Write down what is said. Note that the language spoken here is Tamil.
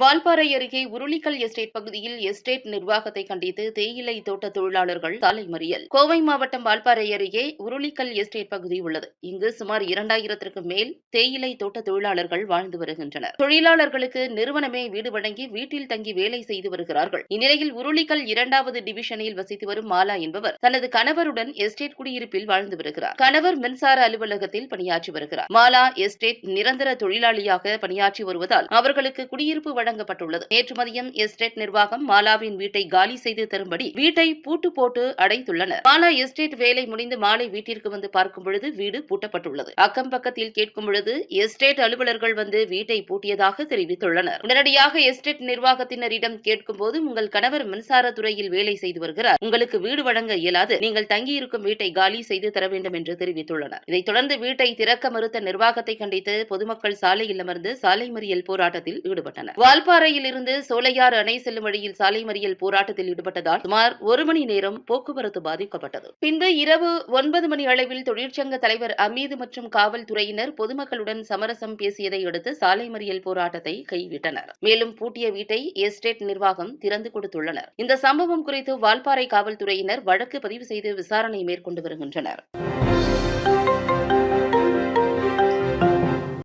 வால்பாறை அருகே உருளிக்கல் எஸ்டேட் பகுதியில் எஸ்டேட் நிர்வாகத்தை கண்டித்து தேயிலை தோட்ட தொழிலாளர்கள் சாலை மறியல். கோவை மாவட்டம் வால்பாறை அருகே உருளிக்கல் எஸ்டேட் பகுதி உள்ளது. இங்கு சுமார் இரண்டாயிரத்திற்கும் மேல் தேயிலை தோட்ட தொழிலாளர்கள் வாழ்ந்து வருகின்றனர். தொழிலாளர்களுக்கு நிறுவனமே வீடு வழங்கி வீட்டில் தங்கி வேலை செய்து வருகிறார்கள். இந்நிலையில் உருளிக்கல் இரண்டாவது டிவிஷனில் வசித்து வரும் மாலா என்பவர் தனது கணவருடன் எஸ்டேட் குடியிருப்பில் வாழ்ந்து வருகிறார். கணவர் மின்சார அலுவலகத்தில் பணியாற்றி வருகிறார். மாலா எஸ்டேட் நிரந்தர தொழிலாளியாக பணியாற்றி வருவதால் அவர்களுக்கு குடியிருப்பு வழங்கப்பட்டுள்ளது. நேற்று மதியம் எஸ்டேட் நிர்வாகம் மாலாவின் வீட்டை காலி செய்து தரும்படி வீட்டை பூட்டு போட்டு அடைத்துள்ளனர். மாலா எஸ்டேட் வேலை முடிந்து மாலை வீட்டிற்கு வந்து பார்க்கும் பொழுது வீடு பூட்டப்பட்டுள்ளது. அக்கம் பக்கத்தில் கேட்கும் பொழுது எஸ்டேட் அலுவலர்கள் வந்து வீட்டை பூட்டியதாக தெரிவித்துள்ளனர். உடனடியாக எஸ்டேட் நிர்வாகத்தினரிடம் கேட்கும் போது உங்கள் கணவர் மின்சாரத்துறையில் வேலை செய்து வருகிறார். உங்களுக்கு வீடு வழங்க இயலாது. நீங்கள் தங்கியிருக்கும் வீட்டை காலி செய்து தர வேண்டும் என்று தெரிவித்துள்ளனர். இதைத் தொடர்ந்து வீட்டை திறக்க மறுத்த நிர்வாகத்தை கண்டித்து பொதுமக்கள் சாலையில் அமர்ந்து சாலை மறியல் போராட்டத்தில் ஈடுபட்டனர். வால்பாறையில் இருந்து சோலையாறு அணை செல்லும் வழியில் சாலை மறியல் போராட்டத்தில் ஈடுபட்டதால் சுமார் ஒரு மணி நேரம் போக்குவரத்து பாதிக்கப்பட்டது. பின்பு இரவு ஒன்பது மணி அளவில் தொழிற்சங்க தலைவர் அமீது மற்றும் காவல்துறையினர் பொதுமக்களுடன் சமரசம் பேசியதை அடுத்து சாலை மறியல் போராட்டத்தை கைவிட்டனர். மேலும் பூட்டிய வீட்டை எஸ்டேட் நிர்வாகம் திறந்து கொடுத்துள்ளனர். இந்த சம்பவம் குறித்து வால்பாறை காவல்துறையினர் வழக்கு பதிவு செய்து விசாரணை மேற்கொண்டு வருகின்றனர்.